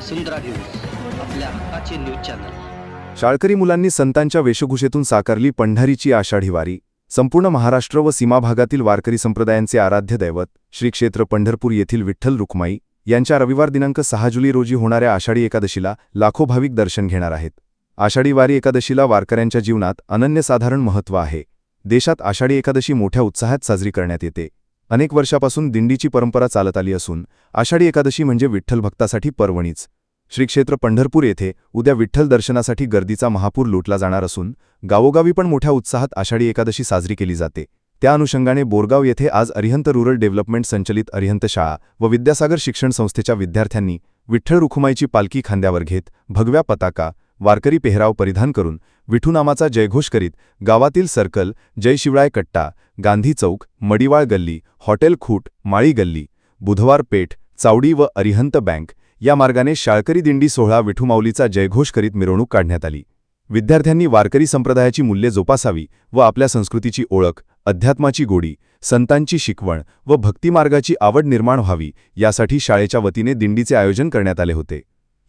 वसुंधरा news आपल्या हक्काचे news channel. शाळकरी मुलांनी संतांच्या वेशभूषेतून साकारली पंढरीची आषाढी वारी संपूर्ण महाराष्ट्र व सीमाभागातील वारकरी संप्रदायांचे आराध्य दैवत श्री क्षेत्र पंढरपूर येथील विठ्ठल रुक्माई यांच्या रविवार दिनांक सहा जुलै रोजी होणाऱ्या आषाढी एकादशीला लाखो भाविक दर्शन घेणार आहेत. आषाढी वारी एकादशीला वारकऱ्यांच्या जीवनात अनन्यसाधारण महत्त्व आहे. देशात आषाढी एकादशी मोठ्या उत्साहात साजरी करण्यात येते. अनेक वर्षापासून दिंडीची परंपरा चालत आली असून आषाढी एकादशी म्हणजे विठ्ठल भक्तासाठी पर्वणीच. श्रीक्षेत्र पंढरपूर येथे उद्या विठ्ठल दर्शनासाठी गर्दीचा महापूर लुटला जाणार असून गावोगावी पण मोठ्या उत्साहात आषाढी एकादशी साजरी केली जाते. त्या अनुषंगाने बोरगाव येथे आज अरिहंत रुरल डेव्हलपमेंट संचलित अरिहंत शाळा व विद्यासागर शिक्षण संस्थेच्या विद्यार्थ्यांनी विठ्ठल रुखुमाईची पालखी खांद्यावर घेत भगव्या पताका वारकरी पेहराव परिधान करून विठूनामाचा जयघोष करीत गावातील सर्कल जय शिवराय कट्टा गांधी चौक मडिवाळ गल्ली हॉटेल खूट माळी गल्ली बुधवार पेठ चावडी व अरिहंत बँक या मार्गाने शाळकरी दिंडी सोहळा विठुमाऊलीचा जयघोष करीत मिरवणूक काढण्यात आली. विद्यार्थ्यांनी वारकरी संप्रदायाची मूल्ये जोपासावी व आपल्या संस्कृतीची ओळख अध्यात्माची गोडी संतांची शिकवण व भक्तिमार्गाची आवड निर्माण व्हावी यासाठी शाळेच्या वतीने दिंडीचे आयोजन करण्यात आले होते.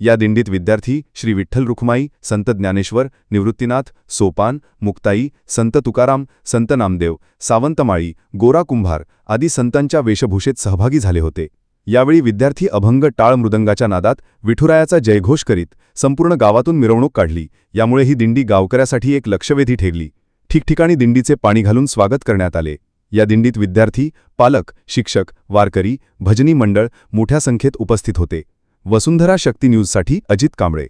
या दिंडीत विद्यार्थी श्री विठ्ठल रुखमाई संत ज्ञानेश्वर निवृत्तीनाथ सोपान मुक्ताई संत तुकाराम संत नामदेव सावंतमाळी गोरा कुंभार आदी संतांच्या वेशभूषेत सहभागी झाले होते. यावेळी विद्यार्थी अभंग टाळ मृदंगाच्या नादात विठुरायाचा जयघोष करीत संपूर्ण गावातून मिरवणूक काढली. यामुळे ही दिंडी गावकऱ्यासाठी एक लक्षवेधी ठेगली ठिकठिकाणी दिंडीचे पाणी घालून स्वागत करण्यात आले. या दिंडीत विद्यार्थी पालक शिक्षक वारकरी भजनी मंडळ मोठ्या संख्येत उपस्थित होते. वसुंधरा शक्ती न्यूजसाठी अजित कांबळे.